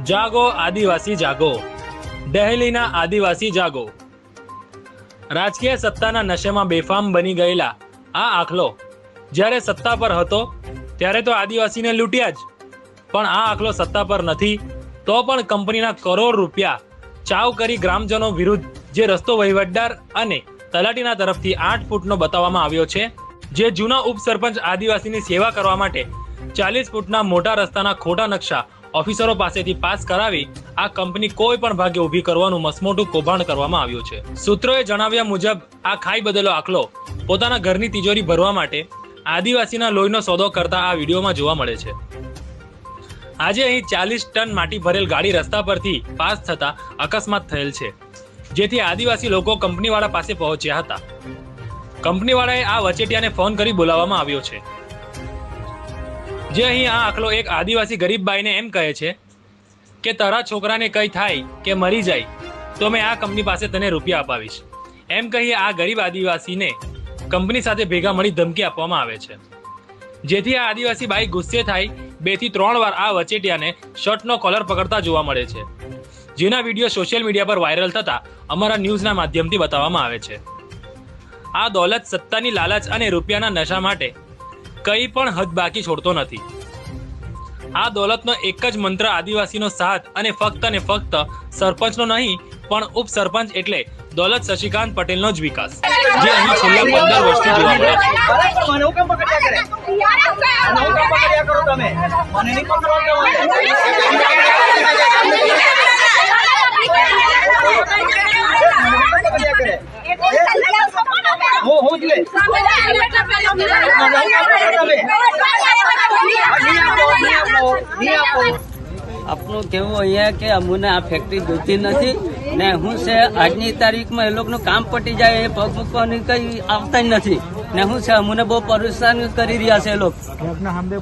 જાગો, આદિવાસી જાગો. દહેલીના આદિવાસી જાગો. રાજકીય સત્તાના નશેમાં બેફામ બની ગયેલા આ આખલો. જ્યારે સત્તા પર હતો, ત્યારે તો આદિવાસીને લૂંટ્યા જ. પણ આ આખલો સત્તા પર નથી, તો પણ કંપનીના કરોડ રૂપિયા ચાવ કરી ગ્રામજનો વિરુદ્ધ જે રસ્તો વહીવટદાર અને તલાટીના તરફથી આઠ ફૂટનો બતાવવામાં આવ્યો છે, જે જૂના ઉપસરપંચ આદિવાસીની સેવા કરવા માટે ચાલીસ ફૂટના મોટા રસ્તાના ખોટા નકશા ઓફિસરો પાસેથી પાસ કરાવી આ કંપની કોઈ પણ ભાગે ઊભી કરવાનું મસમોટું કૌભાંડ કરવામાં આવ્યું છે. સૂત્રોએ જણાવ્યા મુજબ, આ ખાઈ બદલો આખલો પોતાના ઘરની તિજોરી ભરવા માટે આદિવાસીના લોહીનો સોદો કરતા આ વિડીયોમાં જોવા મળે છે. આજે અહીં ચાલીસ ટન માટી ભરેલ ગાડી રસ્તા પરથી પાસ થતા અકસ્માત થયેલ છે, જેથી આદિવાસી લોકો કંપનીવાળા પાસે પહોંચ્યા હતા. કંપનીવાળાએ આ વચેટિયાને ફોન કરી બોલાવવામાં આવ્યો છે. જે અહીં આ આખલો એક આદિવાસી ગરીબ બાઈને એમ કહે છે કે તારા છોકરાને કંઈ થાય કે મરી જાય, તો મેં આ કંપની પાસે તને રૂપિયા અપાવીશ. એમ કહી આ ગરીબ આદિવાસીને કંપની સાથે ભેગા મળી ધમકી આપવામાં આવે છે. જેથી આ આદિવાસી બાઈ ગુસ્સે થાય બેથી ત્રણ વાર આ વચેટિયાને શર્ટનો કોલર પકડતા જોવા મળે છે. જેના વીડિયો સોશિયલ મીડિયા પર વાયરલ થતા અમારા ન્યૂઝના માધ્યમથી બતાવવામાં આવે છે. આ દોલત સત્તાની લાલચ અને રૂપિયાના નશા માટે કંઈ પણ હદ બાકી છોડતો નથી. આ દોલતનો એક જ મંત્ર આદિવાસીનો સાથ અને ફક્ત ને ફક્ત સરપંચનો નહીં, પણ ઉપસરપંચ એટલે દોલત શશિકાંત પટેલનો જ વિકાસ. જે અહીં છેલ્લા પંદર વર્ષથી જોવા મળે છે. હું હું જ લે આપનું કેવું અહીંયા કે અમને આ ફેક્ટરી જોતી નથી ને હું છે આજની તારીખમાં એ લોકોનું કામ પટી જાય એ પગ મૂકવાની કઈ આવતા જ નથી. ને હું છે અમને બહુ પરેશાન કરી રહ્યા છે એ લોકો.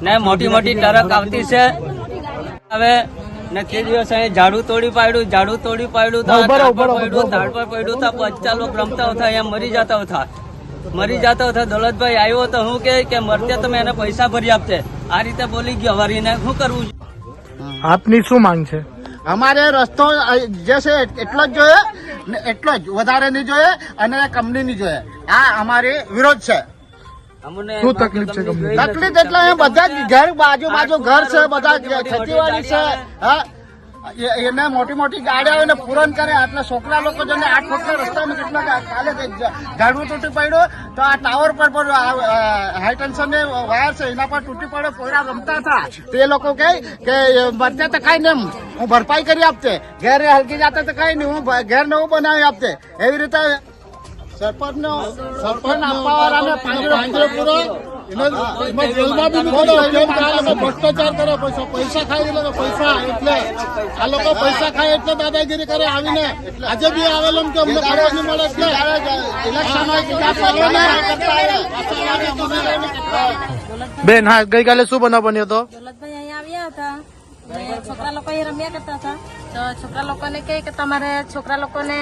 ને મોટી મોટી ટ્રક આવતી છે. હવે ને તે દિવસ અહીં ઝાડુ તોડી પાડ્યું ઝાડુ તોડી પાડ્યું ઝાડ પર પડ્યું ઝાડ પર પડ્યું તો બચ્ચા લોકો રમતા હતા અહીંયા મરી જતા હતા. મરી જતો હતો દોલતભાઈ આવ્યો તો હું કે કે મરતે તમે એને પૈસા ભરી આપતે. આ રીતે બોલી ગયો વરીને શું કરવું આપની શું માંગ છે? અમારે રસ્તો જે છે એટલો જ જોઈએ ને એટલો જ વધારે નહીં જોઈએ અને કંપની નહીં જોઈએ. આ અમારે વિરોધ છે. શું તકલીફ છે તકલીફ એટલે બધા ઘર બાજુ બાજુ ઘર છે બધા ખેતીવાડી છે હા. એને મોટી મોટી ગાડીઓ એને પૂરણ કરે. આટલા છોકરા લોકો જેને આઠ ફૂટના રસ્તામાં કેટલા કાલે ઝાડવું તૂટી પડ્યું. તો આ ટાવર પર પણ હાઈ ટેન્શન વાયર છે એના પર તૂટી પડે પોયરા રમતા હતા. તે લોકો કહે કે મરતે તો કઈ નહીં હું ભરપાઈ કરી આપતે. ઘેર હલકી જાતે તો કઈ નહીં હું ઘેર નવું બનાવી આપતે. એવી રીતે સરપંચ નો સરપંચ આપવા વાળાને પાંજરો પૂરો. જેલમાં બી મૂકી કેમ કે આ લોકો ભ્રષ્ટાચાર કરે પૈસા પૈસા ખાઈ એ લોકો પૈસા એટલે આ લોકો પૈસા ખાય એટલે દાદાગીરી કરે આવીને આજે બી આવેલો કે અમને ખબર નહીં મળે એટલે ઇલેક્શન બેન હા ગઈકાલે શું બનાવ બન્યો હતો દોલતભાઈ અહીંયા આવ્યા હતા છોકરા લોકો રમ્યા કરતા હતા તો છોકરા લોકોને કહે કે તમારે છોકરા લોકોને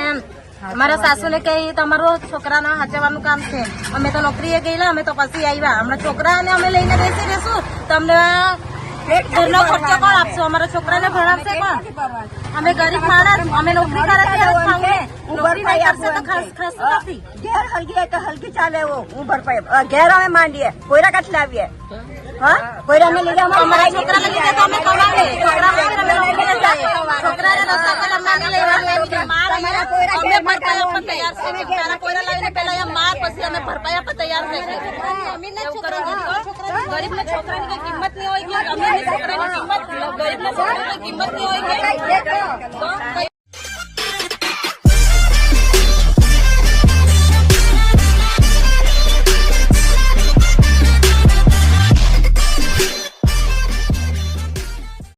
અમારા સાસુને કહે તમારો છોકરાના હાચવવાનું કામ છે. અમે તો નોકરીએ ગયેલા અમે તો પછી આવ્યા હમણાં છોકરાને અમે લઈને બેસી રહેશું. તમને ઘરનો ખર્ચો કોણ આપશો? અમારા છોકરાને ભણાવશે કોણ? અમે ગરીબ માણસ અમે નોકરી કરે છે નોકરી નહીં કરશે તો ખાસ ખાસ નથી. ઘેર હલકી તો હલકી ચાલે એવો. હું ભરપાઈ ઘેર અમે માંડીએ. કોયરા કાઢી લાવીએ. હા? કોયરાને લીધે અમે અમારા છોકરાને લીધે તો અમે કમાવીએ છોકરા વગર અમે નોકરીએ જઈએ છોકરાને રસ્તા પર અમારે લેવાનું અમે ભરપાઈ આપવા તૈયાર છે કે કોયરા લાવીને પહેલા અહીંયા માર પછી અમે ભરપાઈ આપવા તૈયાર છે છોકરા ગરીબને છોકરાની કિંમત નહીં હોય કે છોકરાની કિંમત ગરીબના છોકરાની કિંમત નહીં હોય કે